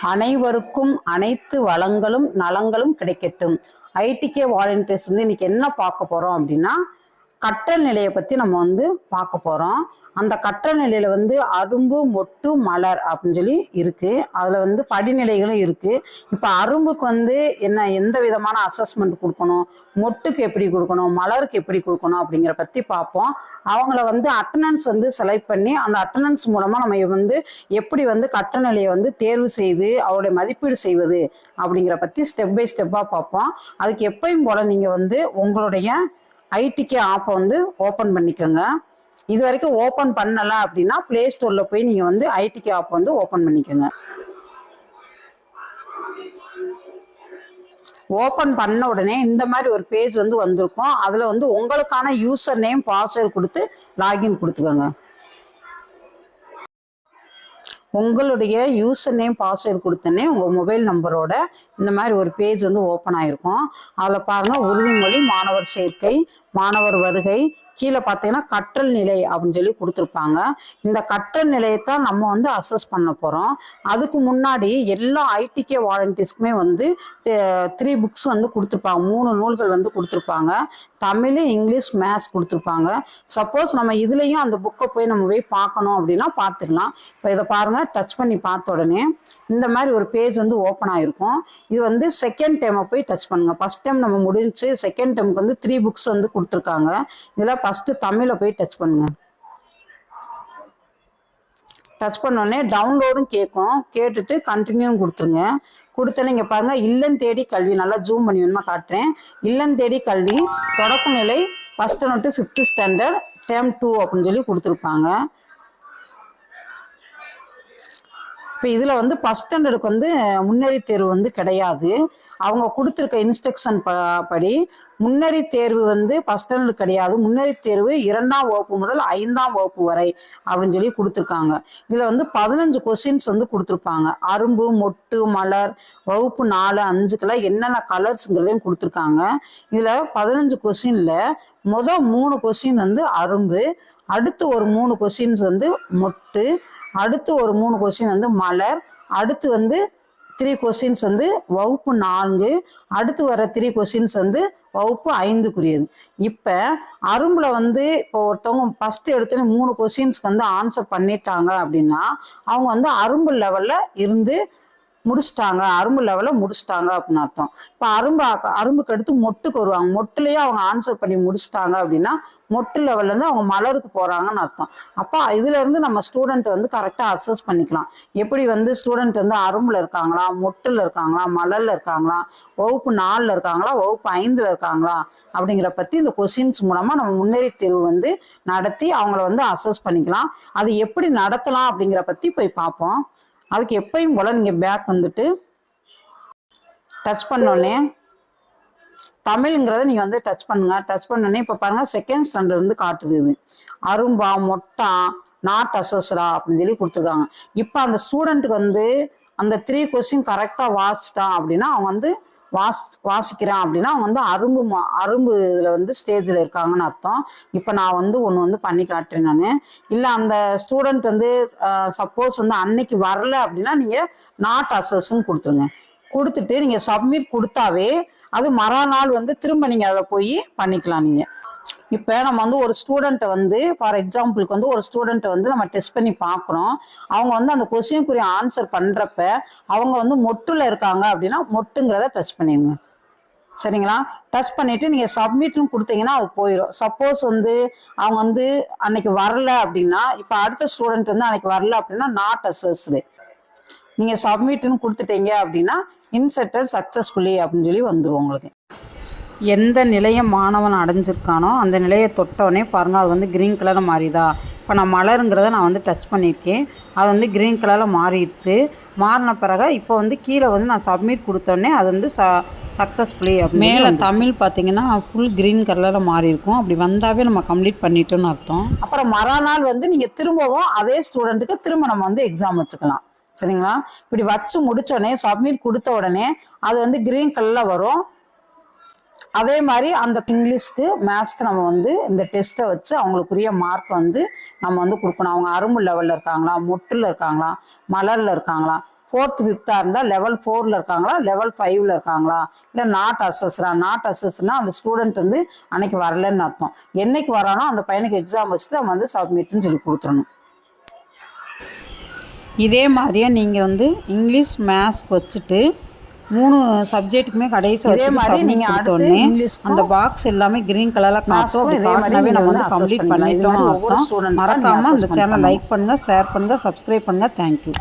அனைவருக்கும் அனைத்து வளங்களும் நலங்களும் கிடைக்கட்டும். ஐடிகே வாலண்டியர்ஸ் வந்து இன்னைக்கு என்ன பார்க்க போறோம் அப்படின்னா கற்றல் நிலையை பத்தி நம்ம வந்து பார்க்க போறோம். அந்த கற்றல் நிலையில வந்து அரும்பு மொட்டு மலர் அப்படின்னு சொல்லி இருக்கு. அதுல வந்து படிநிலைகளும் இருக்கு. இப்போ அரும்புக்கு வந்து என்ன எந்த விதமான அசஸ்மெண்ட் கொடுக்கணும்? மொட்டுக்கு எப்படி கொடுக்கணும்? மலருக்கு எப்படி கொடுக்கணும்? அப்படிங்கிற பத்தி பார்ப்போம். அவங்கள வந்து அட்டண்டன்ஸ் வந்து செலக்ட் பண்ணி அந்த அட்டண்டன்ஸ் மூலமா நம்ம வந்து எப்படி வந்து கற்ற நிலையை வந்து தேர்வு செய்து அவருடைய மதிப்பீடு செய்வது அப்படிங்கிற பத்தி ஸ்டெப் பை ஸ்டெப்பா பார்ப்போம். அதுக்கு எப்பயும் போல நீங்க வந்து உங்களுடைய ஐடிகே ஆப்பை வந்து ஓப்பன் பண்ணிக்கோங்க. இது வரைக்கும் ஓப்பன் பண்ணல அப்படின்னா ப்ளே ஸ்டோரில் போய் நீங்கள் வந்து ஐடிகே ஆப் வந்து ஓப்பன் பண்ணிக்கோங்க. ஓப்பன் பண்ண உடனே இந்த மாதிரி ஒரு பேஜ் வந்து வந்திருக்கும். அதில் வந்து உங்களுக்கான யூசர் நேம் பாஸ்வேர்டு கொடுத்து லாகின் கொடுத்துக்கோங்க. உங்களுடைய யூசர் நேம் பாஸ்வேர்டு கொடுத்தனே உங்கள் மொபைல் நம்பரோட இந்த மாதிரி ஒரு பேஜ் வந்து ஓப்பன் ஆயிருக்கும். அதில் பாருங்கள் உறுதிமொழி மாணவர் சேர்க்கை மாணவர் வருகை கீழே பார்த்தீங்கன்னா கற்றல் நிலை அப்படின்னு சொல்லி கொடுத்துருப்பாங்க. இந்த கற்றல் நிலையை தான் நம்ம வந்து அசஸ் பண்ண போகிறோம் அதுக்கு முன்னாடி எல்லா ஐடிகே வாலண்டியர்ஸ்க்குமே வந்து த்ரீ புக்ஸ் வந்து கொடுத்துருப்பாங்க. மூணு நூல்கள் வந்து கொடுத்துருப்பாங்க. தமிழ் இங்கிலீஷ் மேத்ஸ் கொடுத்துருப்பாங்க. சப்போஸ் நம்ம இதுலேயும் அந்த புக்கை போய் நம்ம போய் பார்க்கணும் அப்படின்னா பார்த்துக்கலாம். இப்போ இதை பாருங்கள் டச் பண்ணி பார்த்த உடனே இந்த மாதிரி ஒரு பேஜ் வந்து ஓப்பன் ஆகிருக்கும் இது வந்து செகண்ட் டைமை போய் டச் பண்ணுங்க. ஃபர்ஸ்ட் டைம் நம்ம முடிஞ்சு செகண்ட் டைமுக்கு வந்து த்ரீ புக்ஸ் வந்து கொடுத்துருக்காங்க. இதில் ஃபஸ்ட்டு தமிழை போய் டச் பண்ணுங்க. டச் பண்ணோடனே டவுன்லோடும் கேட்கும் கேட்டுட்டு கண்டினியூன்னு கொடுத்துருங்க. கொடுத்தோன்னே இங்கே பாருங்கள் இல்லம் தேடி கல்வி. நல்லா ஜூம் பண்ணி வேணுமா காட்டுறேன். இல்லம் தேடி கல்வி தொடக்க நிலை first note fifth standard term two அப்படின்னு சொல்லி கொடுத்துருப்பாங்க. இப்போ இதில் வந்து ஃபஸ்ட் ஸ்டாண்டர்டுக்கு வந்து முன்னேறி தேர்வு வந்து கிடையாது. அவங்க கொடுத்துருக்க இன்ஸ்ட்ரக்ஷன் ப படி முன்னேறி தேர்வு வந்து ஃபஸ்ட் ஸ்டாண்டர்ட் கிடையாது. முன்னறி தேர்வு இரண்டாம் வகுப்பு முதல் ஐந்தாம் வகுப்பு வரை அப்படின்னு சொல்லி கொடுத்துருக்காங்க. இதில் வந்து பதினஞ்சு கொஸ்டின்ஸ் வந்து கொடுத்துருப்பாங்க. அரும்பு மொட்டு மலர் வகுப்பு நாலு அஞ்சுக்கெல்லாம் என்னென்ன கலர்ஸுங்கிறதையும் கொடுத்துருக்காங்க. இதில் பதினஞ்சு கொஸ்டினில் மொதல் மூணு கொஸ்டின் வந்து அரும்பு அடுத்து ஒரு மூணு கொஸ்டின்ஸ் வந்து மொட்டு அடுத்து ஒரு மூணு கொஸ்டின் வந்து மலர் அடுத்து வந்து த்ரீ கொஸ்டின்ஸ் வந்து வகுப்பு நான்கு அடுத்து வர த்ரீ கொஸ்டின்ஸ் வந்து வகுப்பு ஐந்துக்குரியது. இப்போ அரும்பில் வந்து இப்போ ஒருத்தவங்க ஃபஸ்ட்டு எடுத்துன்னு மூணு கொஸ்டின்ஸ்க்கு வந்து ஆன்சர் பண்ணிட்டாங்க அப்படின்னா அவங்க வந்து அரும்பு லெவலில் இருந்து முடிச்சிட்டாங்க அரும்பு லெவலில் முடிச்சிட்டாங்க அப்படின்னு அர்த்தம். இப்போ அரும்பு அரும்புக்கு அடுத்து மொட்டுக்கு வருவாங்க. மொட்டுலேயே அவங்க ஆன்சர் பண்ணி முடிச்சிட்டாங்க அப்படின்னா மொட்டு லெவல்லேருந்து அவங்க மலருக்கு போகிறாங்கன்னு அர்த்தம். அப்போ இதுலேருந்து நம்ம ஸ்டூடெண்ட் வந்து கரெக்டாக அசஸ் பண்ணிக்கலாம். எப்படி வந்து ஸ்டூடெண்ட் வந்து அரும்பில் இருக்காங்களா மொட்டில் இருக்காங்களா மலரில் இருக்காங்களா வகுப்பு நாலில் இருக்காங்களா வகுப்பு ஐந்தில் இருக்காங்களா அப்படிங்கிற பற்றி இந்த கொஸ்டின்ஸ் மூலமாக நம்ம முன்னேறி தேர்வு வந்து நடத்தி அவங்கள வந்து அசஸ் பண்ணிக்கலாம். அது எப்படி நடத்தலாம் அப்படிங்கிற பற்றி போய் பார்ப்போம். அதுக்கு எப்பயும் போல் நீங்கள் பேக் வந்துட்டு டச் பண்ணோடனே தமிழ்ங்கிறத நீங்கள் வந்து டச் பண்ணுங்க. டச் பண்ணோடனே இப்போ பாருங்கள் செகண்ட் ஸ்டாண்டர்ட் வந்து காட்டுது இது. அரும்பா மொட்டா நாட் அசஸ்ரா அப்படின்னு சொல்லி கொடுத்துருக்காங்க. இப்போ அந்த ஸ்டூடெண்ட்டுக்கு வந்து அந்த த்ரீ கொஸ்டின் கரெக்டாக வாசிச்சிட்டான் அப்படின்னா அவன் வந்து வாஸ் வாசிக்கிறேன் அப்படின்னா அவங்க வந்து அரும்பு மா- அரும்பு இதில் வந்து ஸ்டேஜில் இருக்காங்கன்னு அர்த்தம். இப்போ நான் வந்து ஒன்று வந்து பண்ணி காட்டுறேன் நான். இல்லை அந்த ஸ்டூடெண்ட் வந்து சப்போஸ் வந்து அன்னைக்கு வரல அப்படின்னா நீங்கள் நாட் அசஸ்ன்னு கொடுத்துருங்க. கொடுத்துட்டு நீங்கள் சப்மிட் கொடுத்தாவே அது மறுநாள் வந்து திரும்ப நீங்கள் அதை போய் பண்ணிக்கலாம் நீங்கள் இப்போ நம்ம வந்து ஒரு ஸ்டூடெண்ட்டை வந்து ஃபார் எக்ஸாம்பிளுக்கு வந்து ஒரு ஸ்டூடெண்ட்டை வந்து நம்ம டெஸ்ட் பண்ணி பார்க்குறோம் அவங்க வந்து அந்த கொஸ்டினுக்குரிய ஆன்சர் பண்ணுறப்ப அவங்க வந்து மொட்டுல இருக்காங்க அப்படின்னா மொட்டுங்கிறத டச் பண்ணிடுங்க. சரிங்களா? டச் பண்ணிட்டு நீங்கள் சப்மிட்னு கொடுத்தீங்கன்னா அது போயிடும் சப்போஸ் வந்து அவங்க வந்து அன்னைக்கு வரல அப்படின்னா இப்போ அடுத்த ஸ்டூடெண்ட் வந்து அன்னைக்கு வரல அப்படின்னா நாட் அசஸ்டு நீங்கள் சப்மிட்னு கொடுத்துட்டீங்க அப்படின்னா இன்செட்டட் சக்ஸஸ்ஃபுல்லி அப்படின்னு சொல்லி வந்துடும் உங்களுக்கு. எந்த நிலையை மாணவன் அடைஞ்சிருக்கானோ அந்த நிலையை தொட்டவுடனே பாருங்கள் அது வந்து க்ரீன் கலரில் மாறிதா? இப்போ நான் மலருங்கிறத நான் வந்து டச் பண்ணியிருக்கேன். அது வந்து க்ரீன் கலரில் மாறிடுச்சு. மாறின பிறகு இப்போ வந்து கீழே வந்து நான் சப்மிட் கொடுத்தோடனே அது வந்து ச சக்ஸஸ்ஃபுல்லி மேலே தமிழ் பார்த்தீங்கன்னா ஃபுல் க்ரீன் கலரில் மாறி இருக்கும் அப்படி வந்தாவே நம்ம கம்ப்ளீட் பண்ணிட்டோம்னு அர்த்தம். அப்புறம் மறுநாள் வந்து நீங்கள் திரும்பவும் அதே ஸ்டூடெண்ட்டுக்கு திரும்ப நம்ம வந்து எக்ஸாம் வச்சுக்கலாம். சரிங்களா? இப்படி வச்சு முடிச்ச உடனே சப்மிட் கொடுத்த உடனே அது வந்து க்ரீன் கலரில் வரும். அதே மாதிரி அந்த இங்கிலீஷ்க்கு மேத்ஸ்க்கு நம்ம வந்து இந்த டெஸ்ட்டை வச்சு அவங்களுக்குரிய மார்க் வந்து நம்ம வந்து கொடுக்கணும். அவங்க அரும்பு லெவலில் இருக்காங்களா? மொட்டில் இருக்காங்களா? மலரில் இருக்காங்களா? ஃபோர்த் ஃபிஃப்த்தாக இருந்தால் லெவல் ஃபோரில் இருக்காங்களா? லெவல் ஃபைவ்ல இருக்காங்களா? இல்லை நாட் அசஸ்ரா நாட் அசஸ்னா அந்த ஸ்டூடெண்ட் வந்து அன்னைக்கு வரலன்னு அர்த்தம். என்னைக்கு வரானோ அந்த பையனுக்கு எக்ஸாம் வச்சுட்டு அவன் வந்து சப்மிட்னு சொல்லி கொடுத்துடணும். இதே மாதிரியே நீங்கள் வந்து இங்கிலீஷ் மேத்ஸ் வச்சுட்டு மூணு சப்ஜெக்ட்டுக்குமே கடைசி இதே மாதிரி நீங்க அடுத்து அந்த பாக்ஸ் எல்லாமே கிரீன் கலர்ல காட்டும். அப்படி காட்டினாவே நம்ம வந்து கம்ப்ளீட் பண்ணிட்டோம் அர்த்தம். student க்கும் மறக்காம நீங்க அந்த சேனல். லைக் பண்ணுங்க ஷேர் பண்ணுங்க சப்ஸ்கிரைப் பண்ணுங்க. Thank you